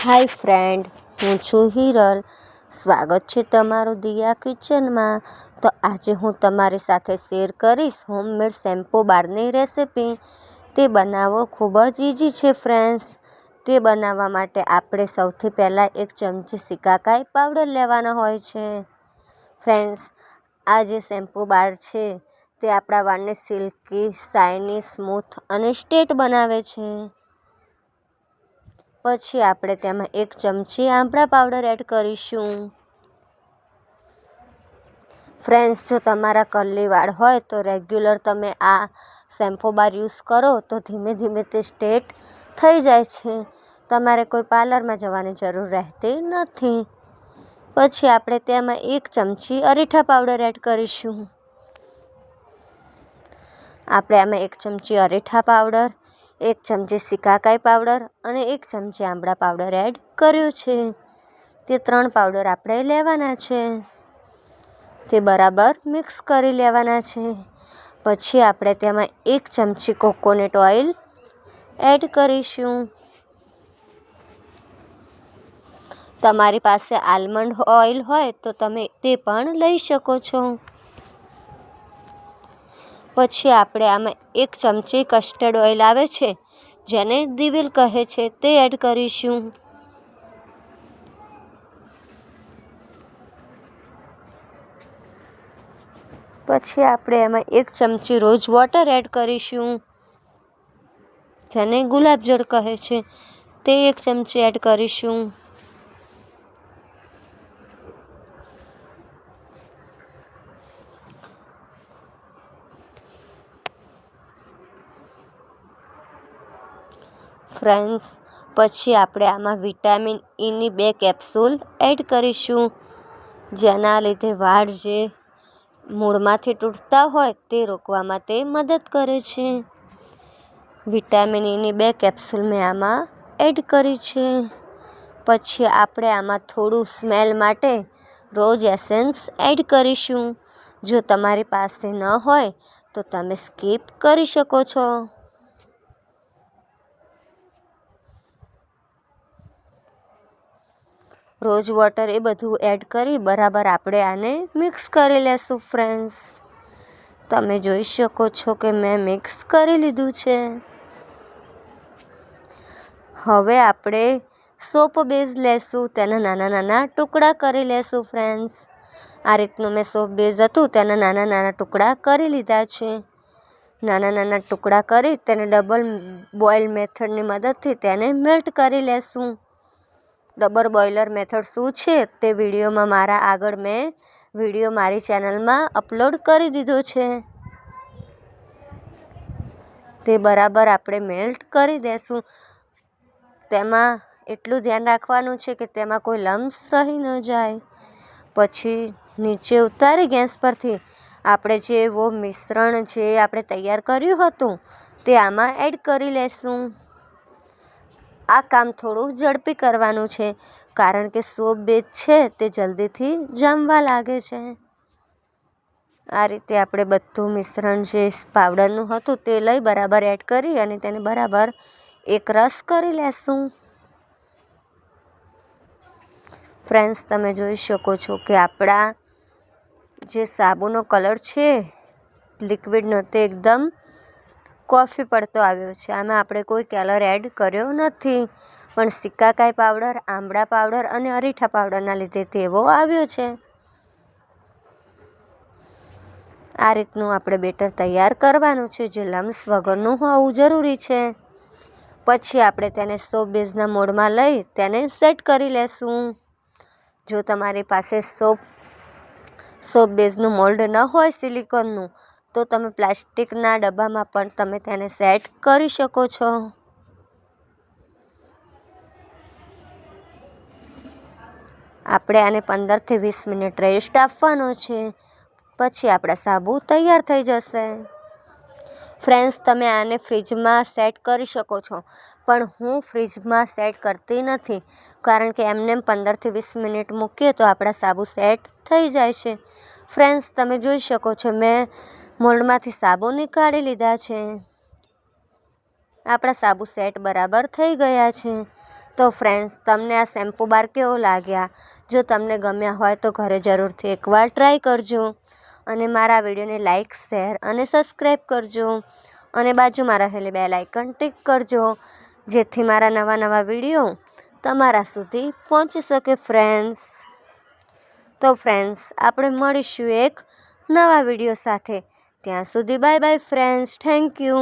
હાય friend, હું છું હિરલ. સ્વાગત છે તમારું દિયા કિચનમાં. તો આજે હું તમારી સાથે શેર કરીશ હોમમેડ શેમ્પૂ બારની રેસિપી. તે બનાવવો ખૂબ જ ઇઝી છે ફ્રેન્ડ્સ. તે બનાવવા માટે આપણે સૌથી પહેલાં એક ચમચી સિકાકાઈ પાવડર લેવાનો હોય છે. ફ્રેન્ડ્સ, આ જે શેમ્પૂ બાર છે, તે આપણા વાળને સિલ્કી, શાઇની, સ્મૂથ અને સ્ટેટ બનાવે છે. પછી આપણે તેમાં એક ચમચી આમળા પાવડર એડ કરીશું. ફ્રેન્ડ્સ, જો તમારા કરલી વાળ હોય તો રેગ્યુલર તમે આ શેમ્પૂ બાર યુઝ કરો તો ધીમે ધીમે તે સ્ટેટ થઈ જાય છે. તમારે કોઈ પાર્લરમાં જવાની જરૂર રહેતી નથી. પછી આપણે તેમાં એક ચમચી અરીઠા પાવડર એડ કરીશું. આપણે આમાં એક ચમચી અરીઠા પાવડર એક ચમચી સિકાકાઈ પાવડર અને એક ચમચી આંબળા પાવડર એડ કર્યો છે. તે ત્રણ પાવડર આપણે લેવાના છે. તે બરાબર મિક્સ કરી લેવાના છે. પછી આપણે તેમાં એક ચમચી કોકોનટ ઓઇલ એડ કરીશું. તમારી પાસે આલમંડ ઓઇલ હોય તો તમે તે પણ લઈ શકો છો. પછી આપણે આમાં એક ચમચી કસ્ટર્ડ ઓઇલ આવે છે, જેને દિવેલ કહે છે તે એડ કરીશું. પછી આપણે એમાં એક ચમચી રોઝ વોટર એડ કરીશું, જેને ગુલાબજળ કહે છે તે એક ચમચી એડ કરીશું. ફ્રેન્ડ્સ પછી આપણે આમાં વિટામિન ઈની બે કેપ્સૂલ એડ કરીશું. જેના લીધે વાળ જે મૂળમાંથી તૂટતા હોય તે રોકવામાં તે મદદ કરે છે. વિટામિન ઈની બે કેપ્સ્યુલ મેં આમાં એડ કરી છે. પછી આપણે આમાં થોડું સ્મેલ માટે રોજ એસેન્સ એડ કરીશું. જો તમારી પાસે ન હોય તો તમે સ્કીપ કરી શકો છો. રોઝ વોટર એ બધું એડ કરી બરાબર આપણે આને મિક્સ કરી લેશું ફ્રેન્ડ્સ તમે જોઈ શકો છો કે મેં મિક્સ કરી લીધું છે. હવે આપણે સોપ બેઝ લેશું, તેના નાના નાના ટુકડા કરી લેશું ફ્રેન્ડ્સ આ રીતનું મેં સોપ બેઝ હતું, તેના નાના નાના ટુકડા કરી લીધા છે. નાના નાના ટુકડા કરી તેને ડબલ બોઇલ મેથડની મદદથી તેને મેલ્ટ કરી લેશું. ડબલ બોઇલર મેથડ શું છે તે વિડીયોમાં મારા આગળ મેં વીડિયો મારી ચેનલમાં અપલોડ કરી દીધો છે. તે બરાબર આપણે મેલ્ટ કરી દેશું. તેમાં એટલું ધ્યાન રાખવાનું છે કે તેમાં કોઈ લમ્સ રહી ન જાય. પછી નીચે ઉતારી ગેસ પરથી આપણે જે વો મિશ્રણ જે આપણે તૈયાર કર્યું હતું તે આમાં એડ કરી લેશું. આ કામ થોડું ઝડપી કરવાનું છે, કારણ કે સોપ બેઝ છે તે જલ્દીથી જમવા લાગે છે. આ રીતે આપણે બધું મિશ્રણ જે પાવડરનું હતું તે લઈ બરાબર એડ કરી અને તેને બરાબર એક રસ કરી લેશું. ફ્રેન્ડ્સ, તમે જોઈ શકો છો કે આપણા જે સાબુનો કલર છે, લિક્વિડનો તે એકદમ કોફી પડતો આવ્યો છે. આમાં આપણે કોઈ કેલર એડ કર્યો નથી. પણ સિક્કાકાઈ પાવડર આંબળા પાવડર અને અરીઠા પાવડરના લીધે તેવો આવ્યો છે. આ રીતનું આપણે બેટર તૈયાર કરવાનું છે, જે લમ્સ વગરનું હોવું જરૂરી છે. પછી આપણે તેને સોપ બેઝના મોડમાં લઈ તેને સેટ કરી લેશું. જો તમારી પાસે સોપ સોપ બેઝનું મોલ્ડ ન હોય સિલિકોનનું તો તમે પ્લાસ્ટિકના ડબ્બામાં પણ તમે તેને સેટ કરી શકો છો. આપણે આને પંદરથી વીસ મિનિટ રેસ્ટ આપવાનો છે. પછી આપણા સાબુ તૈયાર થઈ જશે. ફ્રેન્ડ્સ તમે આને ફ્રીજમાં સેટ કરી શકો છો. પણ હું ફ્રીજમાં સેટ કરતી નથી. કારણ કે એમને પંદરથી વીસ મિનિટ મૂકીએ તો આપણા સાબુ સેટ થઈ જાય છે. ફ્રેન્ડ્સ તમે જોઈ શકો છો મેં મોલ્ડમાંથી સાબુ નીકાળી લીધા છે. આપણા સાબુ સેટ બરાબર થઈ ગયા છે. તો ફ્રેન્ડ્સ તમને આ શેમ્પૂ બાર કેવો લાગ્યા? જો તમને ગમ્યા હોય તો ઘરે જરૂરથી એકવાર ટ્રાય કરજો. અને મારા વિડીયોને લાઇક શેર અને સબસ્ક્રાઈબ કરજો. અને બાજુમાં રહેલી બે લાઇકન ટિક કરજો. જેથી મારા નવા નવા વીડિયો તમારા સુધી પહોંચી શકે ફ્રેન્ડ્સ તો ફ્રેન્ડ્સ આપણે મળીશું એક નવા વીડિયો સાથે. ત્યાં સુધી bye bye friends thank you